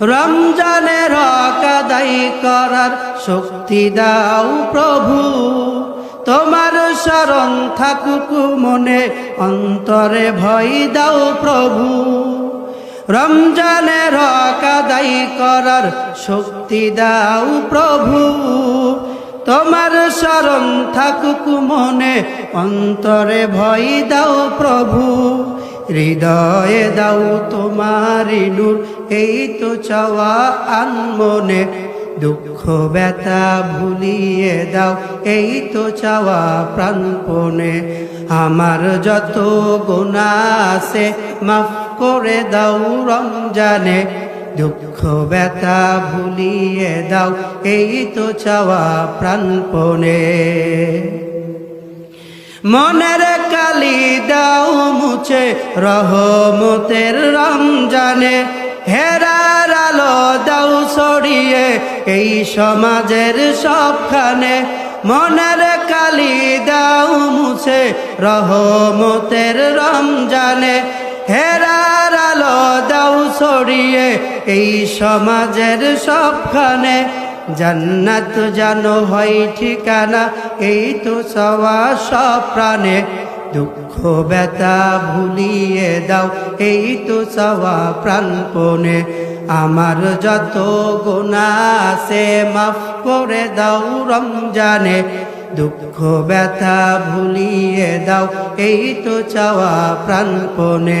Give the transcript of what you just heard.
রমজানের আদায় করার শক্তি দাও প্রভু। তোমার শরণ থাকুক মনে, অন্তরে ভয় দাও প্রভু। রমজানের আদায় করার শক্তি দাও প্রভু। তোমার শরণ থাকুক মনে, অন্তরে ভয় দাও প্রভু। হৃদয়ে দাও তোমারি নূর, এই তো চাওয়া আনমনে। দুঃখ, ব্যথা ভুলিয়ে দাও, এই তো চাওয়া প্রাণপণে। আমার যত গোনা আছে, মাফ করে দাও রমজানে। দুঃখ, ব্যথা ভুলিয়ে দাও, এই তো চাওয়া প্রাণপণে। মনের কালি দাও মুছে রহমতের রমজানে। হেরার আলো দাও ছড়িয়ে এই সমাজের সবখানে। মনের কালি দাও মুছে রহমতের রমজানে। হেরার আলো দাও ছড়িয়ে এই সমাজের সবখানে। জান্নাত জানো হয় ঠিকানা, এই তো সওয়া সব প্রাণে। দুঃখ, ব্যথা ভুলিয়ে দাও, এই তো সওয়া প্রাণপণে। আমার যত গোনা আছে মাফ করে দাও রমজানে। দুঃখ, ব্যথা ভুলিয়ে দাও, এই তো চাওয়া প্রাণপণে।